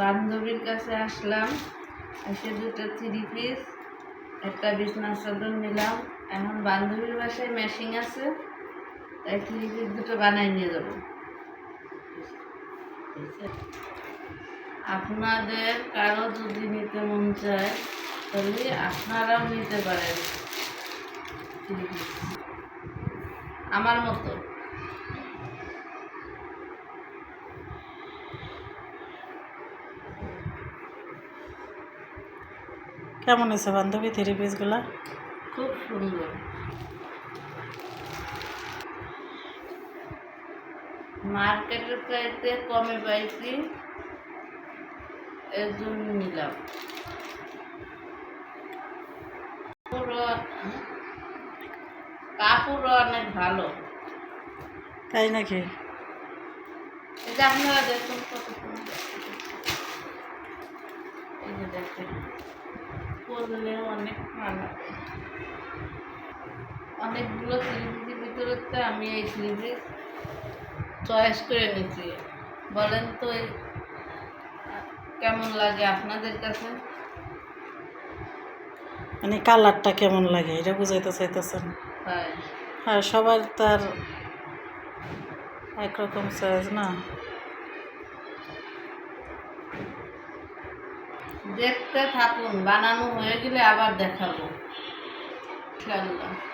বান্ধবীর কাছে আসলাম, এসে দুটো থ্রি পিস, একটা বিছনার চাদর নিলাম। এখন বান্ধবীর বাসায় মেশিং আছে, তাই থ্রি পিস দুটো বানাই নিয়ে যাব। আপনাদের কারও যদি নিতে মন চায়, তাহলে আপনারাও নিতে পারেন আমার মতো। কেমন হয়েছে বান্ধবী থ্রি পিসগুলা খুব সুন্দর। মার্কেটের চাইতে কমে পাইছি এর জন্য নিলাম। কাপড়ও অনেক ভালো। তাই নাকি? এই আপনারা দেখুন কত সুন্দর। এই যে দেখেন। পরলে অনেক ভালো। অনেকগুলো থ্রি ভিতরে তো আমি এই থ্রি চয়েস করে নিয়েছি। বলেন তো কেমন লাগে আপনাদের কাছে? মানে কালারটা কেমন লাগে এটা বুঝাইতে চাইতেছেন? তাই হ্যাঁ সবার তার একরকম চয়েস না। দেখতে থাকুন বানানো হয়ে গেলে আবার দেখাবো। ইনশাআল্লাহ।